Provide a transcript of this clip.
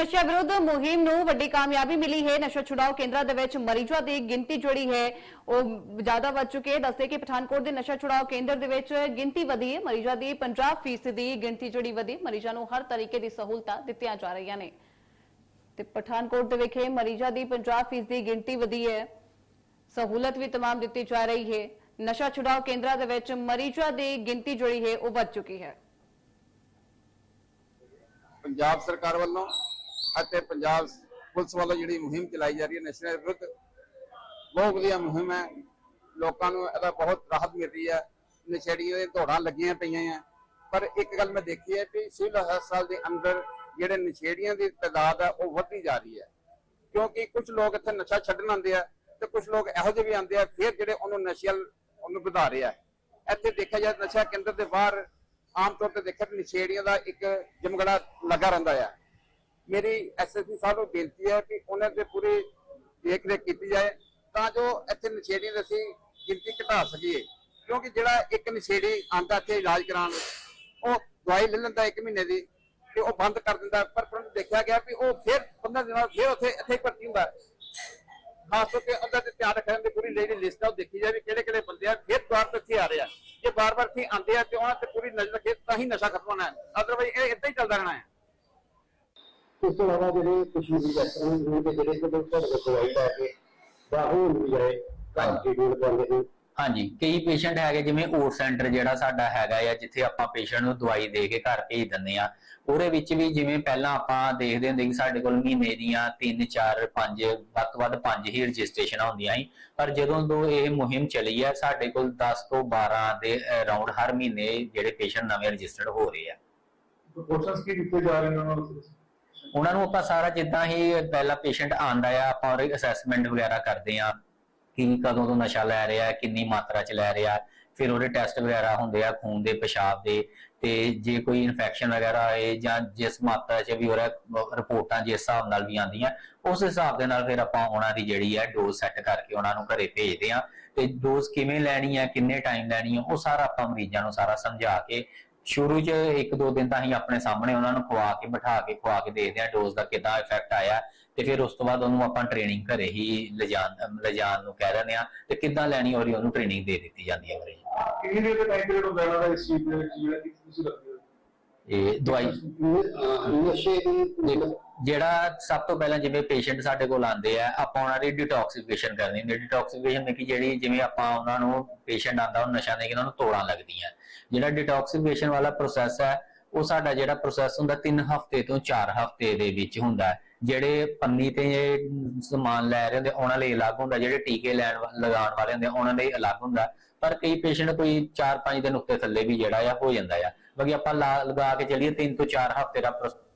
ਨਸ਼ਾ ਵਿਰੁੱਧ ਮੁਹਿੰਮ ਨੂੰ ਵੱਡੀ ਕਾਮਯਾਬੀ ਮਿਲੀ ਹੈ ਨਸ਼ਾ ਛੁਡਾਓ ਕੇਂਦਰਾਂ ਦੇ ਵਿੱਚ ਮਰੀਜ਼ਾਂ ਦੀ ਗਿਣਤੀ ਜਿਹੜੀ ਹੈ ਉਹ ਜ਼ਿਆਦਾ ਵੱਧ ਚੁੱਕੀ ਹੈ ਦੱਸਦੇ ਕਿ ਪਠਾਨਕੋਟ ਦੇ ਨਸ਼ਾ ਛੁਡਾਓ ਕੇਂਦਰ ਦੇ ਵਿੱਚ ਗਿਣਤੀ ਵਧੀ ਹੈ ਮਰੀਜ਼ਾਂ ਦੀ 50% ਦੀ ਗਿਣਤੀ ਜਿਹੜੀ ਵਧੀ ਮਰੀਜ਼ਾਂ ਨੂੰ ਹਰ ਤਰੀਕੇ ਦੀ ਸਹੂਲਤਾਂ ਦਿੱਤੀਆਂ ਜਾ ਰਹੀਆਂ ਨੇ ਤੇ ਪਠਾਨਕੋਟ ਦੇ ਵਿਖੇ ਮਰੀਜ਼ਾਂ ਦੀ 50% ਦੀ ਗਿਣਤੀ ਵਧੀ ਹੈ ਸਹੂਲਤ ਵੀ तमाम ਦਿੱਤੀ ਜਾ ਰਹੀ ਹੈ ਨਸ਼ਾ ਛੁਡਾਓ ਕੇਂਦਰਾਂ ਦੇ ਵਿੱਚ ਮਰੀਜ਼ਾਂ ਦੀ ਗਿਣਤੀ ਜਿਹੜੀ ਹੈ ਉਹ ਵੱਧ ਚੁੱਕੀ ਹੈ ਪੰਜਾਬ ਸਰਕਾਰ ਵੱਲੋਂ ਅਤੇ ਪੰਜਾਬ ਪੁਲਿਸ ਵੱਲੋਂ ਜਿਹੜੀ ਮੁਹਿੰਮ ਚਲਾਈ ਜਾ ਰਹੀ ਹੈ ਨਸ਼ਿਆਂ ਵਿਰੁੱਧ, ਬਹੁਤ ਵਧੀਆ ਮੁਹਿੰਮ ਹੈ। ਲੋਕਾਂ ਨੂੰ ਇਹਦਾ ਬਹੁਤ ਰਾਹਤ ਮਿਲ ਰਹੀ ਹੈ। ਨਸ਼ੇੜੀਆਂ ਦੇ ਦੌੜਾਂ ਲੱਗੀਆਂ ਪਈਆਂ ਹੈ ਪਰ ਇੱਕ ਗੱਲ ਮੈਂ ਦੇਖੀ ਹੈ ਕਿ ਸਿਵਲ ਹਸਪਤਾਲ ਦੇ ਅੰਦਰ ਜਿਹੜੇ ਨਸ਼ੇੜੀਆਂ ਦੀ ਤਾਦਾਦ ਹੈ, ਉਹ ਵੱਧਦੀ ਜਾ ਰਹੀ ਹੈ। ਕਿਉਂਕਿ ਕੁਝ ਲੋਕ ਇੱਥੇ ਨਸ਼ਾ ਛੱਡਣ ਆਉਂਦੇ ਆ ਤੇ ਕੁਝ ਲੋਕ ਇਹੋ ਜਿਹੇ ਵੀ ਆਉਂਦੇ ਆ, ਫਿਰ ਜਿਹੜੇ ਉਹਨੂੰ ਨਸ਼ਿਆਂ ਉਹਨੂੰ ਵਧਾ ਰਹੇ ਆ। ਇੱਥੇ ਦੇਖਿਆ ਜਾਏ ਨਸ਼ਾ ਕੇਂਦਰ ਦੇ ਬਾਹਰ ਆਮ ਤੌਰ ਤੇ ਦੇਖਿਆ ਨਸ਼ੇੜੀਆਂ ਦਾ ਇੱਕ ਜਮਗੜਾ ਲੱਗਾ ਰਹਿੰਦਾ ਆ। ਮੇਰੀ ਐਸਐਸਪੀ ਸਾਹਿਬ ਨੂੰ ਬੇਨਤੀ ਹੈ ਕਿ ਉਹਨਾਂ ਤੇ ਪੂਰੀ ਦੇਖ ਰੇਖ ਕੀਤੀ ਜਾਏ ਤਾਂ ਜੋ ਇੱਥੇ ਨਸ਼ੇੜੀ ਦੀ ਅਸੀਂ ਗਿਣਤੀ ਘਟਾ ਸਕੀਏ। ਕਿਉਂਕਿ ਜਿਹੜਾ ਇੱਕ ਨਸ਼ੇੜੀ ਆਂਦਾ ਇੱਥੇ ਇਲਾਜ ਕਰਾਉਣ ਉਹ ਦਵਾਈ ਲੈ ਲੈਂਦਾ ਇੱਕ ਮਹੀਨੇ ਦੀ ਤੇ ਉਹ ਬੰਦ ਕਰ ਦਿੰਦਾ। ਪਰ ਪਰੰਤੂ ਦੇਖਿਆ ਗਿਆ ਕਿ ਉਹ ਫਿਰ 15 ਦਿਨਾਂ ਬਾਅਦ ਫਿਰ ਉੱਥੇ ਇੱਥੇ ਭਰਤੀ ਹੁੰਦਾ। ਖਾਸ ਕਰਕੇ ਤੇ ਤੇ ਧਿਆਨ ਰੱਖਣ ਦੀ ਪੂਰੀ ਜਿਹੜੀ ਲਿਸਟ ਆ ਉਹ ਦੇਖੀ ਜਾਵੇ ਕਿਹੜੇ ਕਿਹੜੇ ਬੰਦੇ ਆ, ਫਿਰ ਦੁਆਰ ਤੇ ਇੱਥੇ ਆ ਰਹੇ ਆ। ਜੇ ਬਾਰ-ਬਾਰ ਇੱਥੇ ਆਉਂਦੇ ਆ ਤੇ ਉਹਨਾਂ ਤੇ ਪੂਰੀ ਨਜ਼ਰ ਰੱਖੇ ਤਾਂ ਹੀ ਨਸ਼ਾ ਖਤਮ ਹੋਣਾ ਹੈ। ਅਦਰਵਾਈਜ਼ ਇਹ ਇਦਾਂ ਹੀ ਚੱਲਦਾ ਰਹਿਣਾ ਹੈ। ਇਸ ਤੋਂ ਇਲਾਵਾ ਜਿਹੜੇ ਕੁਝ ਵੀ ਡਾਕਟਰਾਂ ਨੂੰ ਜਿਹੜੇ ਜਿਹੜੇ ਕੋਲ ਤੁਹਾਡੇ ਕੋਲ ਦਵਾਈ ਲੈ ਕੇ ਬਾਹਰ ਵੀ ਜਾਏ ਘਰ ਦੀ ਡੋਲ ਕਰਦੇ ਨੇ। ਹਾਂਜੀ ਕਈ ਪੇਸ਼ੈਂਟ ਹੈਗੇ ਜਿਵੇਂ ਓਟ ਸੈਂਟਰ ਜਿਹੜਾ ਸਾਡਾ ਹੈਗਾ ਆ ਜਿੱਥੇ ਆਪਾਂ ਪੇਸ਼ੈਂਟ ਨੂੰ ਦਵਾਈ ਦੇ ਕੇ ਘਰ ਭੇਜ ਦਿੰਦੇ ਆ। ਉਹਦੇ ਵਿੱਚ ਵੀ ਜਿਵੇਂ ਪਹਿਲਾਂ ਆਪਾਂ ਦੇਖਦੇ ਹੁੰਦੇ ਕਿ ਸਾਡੇ ਕੋਲ ਮਹੀਨੇ ਦੀਆਂ 3 4 5 ਵੱਧ ਤੋਂ ਵੱਧ 5 ਹੀ ਰਜਿਸਟ੍ਰੇਸ਼ਨਾਂ ਹੁੰਦੀਆਂ ਸੀ। ਪਰ ਜਦੋਂ ਤੋਂ ਇਹ ਮੁਹਿੰਮ ਚੱਲੀ ਹੈ ਸਾਡੇ ਕੋਲ 10 ਤੋਂ 12 ਦੇ ਅਰਾਊਂਡ ਹਰ ਮਹੀਨੇ ਜਿਹੜੇ ਪੇਸ਼ੈਂਟ ਨਵੇਂ ਰਜਿਸਟਰਡ ਹੋ ਰਹੇ ਆ। ਪ੍ਰੋਪੋਰਸ਼ਨਸ ਕੀ ਦਿੱਤੇ ਜਾ ਰਹੇ ਨੇ ਉਹਨਾਂ ਨੂੰ? ਉਹਨਾਂ ਨੂੰ ਆਪਾਂ ਸਾਰਾ ਜਿੱਦਾਂ ਹੀ ਪਹਿਲਾ ਪੇਸ਼ੈਂਟ ਆਂਦਾ ਆ, ਆਪਾਂ ਉਹਦੀ ਅਸੈਸਮੈਂਟ ਵਗੈਰਾ ਕਰਦੇ ਆ ਕਿ ਕਦੋਂ ਤੋਂ ਨਸ਼ਾ ਲੈ ਰਿਹਾ, ਕਿੰਨੀ ਮਾਤਰਾ ਚ ਲੈ ਰਿਹਾ। ਫਿਰ ਉਹਦੇ ਟੈਸਟ ਵਗੈਰਾ ਹੁੰਦੇ ਆ, ਖੂਨ ਦੇ, ਪਿਸ਼ਾਬ ਦੇ। ਤੇ ਜੇ ਕੋਈ ਇਨਫੈਕਸ਼ਨ ਵਗੈਰਾ ਆਏ ਜਾਂ ਜਿਸ ਮਾਤਰਾ ਚ ਵੀ ਹੋ ਰਿਹਾ ਰਿਪੋਰਟਾਂ ਜਿਸ ਹਿਸਾਬ ਨਾਲ ਵੀ ਆਉਂਦੀਆਂ, ਉਸ ਹਿਸਾਬ ਦੇ ਨਾਲ ਫਿਰ ਆਪਾਂ ਉਹਨਾਂ ਦੀ ਜਿਹੜੀ ਹੈ ਡੋਜ਼ ਸੈੱਟ ਕਰਕੇ ਉਹਨਾਂ ਨੂੰ ਘਰੇ ਭੇਜਦੇ ਆ ਤੇ ਡੋਜ਼ ਕਿਵੇਂ ਲੈਣੀ ਹੈ ਕਿੰਨੇ ਟਾਈਮ ਲੈਣੀ ਹੈ ਉਹ ਸਾਰਾ ਆਪਾਂ ਮਰੀਜ਼ਾਂ ਨੂੰ ਸਾਰਾ ਸਮਝਾ ਕੇ ਸ਼ੁਰੂ 'ਚ ਇੱਕ ਦੋ ਦਿਨ ਤਾਂ ਅਸੀਂ ਆਪਣੇ ਸਾਹਮਣੇ ਉਹਨਾਂ ਨੂੰ ਖਵਾ ਕੇ ਬਿਠਾ ਕੇ ਖਵਾ ਕੇ ਦੇਖਦੇ ਆ ਡੋਜ਼ ਦਾ ਕਿੱਦਾਂ ਇਫੈਕਟ ਆਇਆ ਤੇ ਫਿਰ ਉਸ ਤੋਂ ਬਾਅਦ ਉਹਨੂੰ ਆਪਾਂ ਟ੍ਰੇਨਿੰਗ ਘਰੇ ਹੀ ਲਿਜਾਣ ਲਿਜਾਣ ਨੂੰ ਕਹਿ ਦਿੰਦੇ ਆ ਤੇ ਕਿੱਦਾਂ ਲੈਣੀ ਔਰ ਉਹਨੂੰ ਟ੍ਰੇਨਿੰਗ ਦੇ ਦਿੱਤੀ ਜਾਂਦੀ ਹੈ ਨੂੰ। ਕਿੰਨੀ ਦੇਰ ਦਾ ਟਾਈਮ ਪੀਰੀਅਡ ਹੁੰਦਾ ਇਹਨਾਂ ਦਾ ਇਸ ਚੀਜ਼ ਦੇ ਵਿੱਚ ਜਿਹੜਾ ਕਿ ਤੁਸੀਂ ਰੱਖਦੇ ਹੋ ਇਹ ਦਵਾਈ ਨਸ਼ੇ ਦੀ ਦੇਖੋ। ਜਿਹੜਾ ਸਭ ਤੋਂ ਪਹਿਲਾਂ ਜਿਵੇਂ ਪੇਸ਼ੈਂਟ ਸਾਡੇ ਕੋਲ ਆਉਂਦੇ ਆ ਆਪਾਂ ਉਹਨਾਂ ਦੀ ਡਿਟੌਕਸੀਫਿਕੇਸ਼ਨ ਕਰਨੀ ਹੁੰਦੀ ਡਿਟੌਕਸੀਫਿਕੇਸ਼ਨ ਦੇ ਕਿ ਜਿਹੜੀ ਜਿਵੇਂ ਆਪਾਂ ਉਹਨਾਂ ਨੂੰ ਪੇਸ਼ੈਂਟ ਆਂਦਾ ਉਹ ਨਸ਼ਾ ਦੇ ਕੇ ਉਹਨਾਂ ਨੂੰ ਤੋੜਾਂ ਲੱਗਦੀਆਂ। ਜਿਹੜਾ ਡਿਟੌਕਸੀਫਿਕੇਸ਼ਨ ਵਾਲਾ ਪ੍ਰੋਸੈਸ ਹੈ, ਉਹ ਸਾਡਾ ਜਿਹੜਾ ਪ੍ਰੋਸੈਸ ਹੁੰਦਾ 3 ਹਫ਼ਤੇ ਤੋਂ 4 ਹਫ਼ਤੇ ਦੇ ਵਿੱਚ ਹੁੰਦਾ ਜਿਹੜੇ ਪੰਨੀ ਤੇ ਸਮਾਨ ਲੈ ਰਹੇ ਹੁੰਦੇ, ਉਹਨਾਂ ਲਈ ਅਲੱਗ ਹੁੰਦਾ, ਜਿਹੜੇ ਟੀਕੇ ਲੈਣ ਲਗਾਉਣ ਵਾਲੇ ਹੁੰਦੇ, ਉਹਨਾਂ ਲਈ ਅਲੱਗ ਹੁੰਦਾ। ਪਰ ਕਈ ਪੇਸ਼ੈਂਟ ਕੋਈ 4-5 ਦਿਨ ਉੱਤੇ ਥੱਲੇ ਵੀ ਜਿਹੜਾ ਆ, ਹੋ ਜਾਂਦਾ ਆ। ਬਾਕੀ ਆਪਾਂ ਲਾ- ਲਗਾ ਕੇ ਚੱਲੀਏ 3 ਤੋਂ 4 ਹਫ਼ਤੇ ਦਾ ਪ੍ਰੋਸ-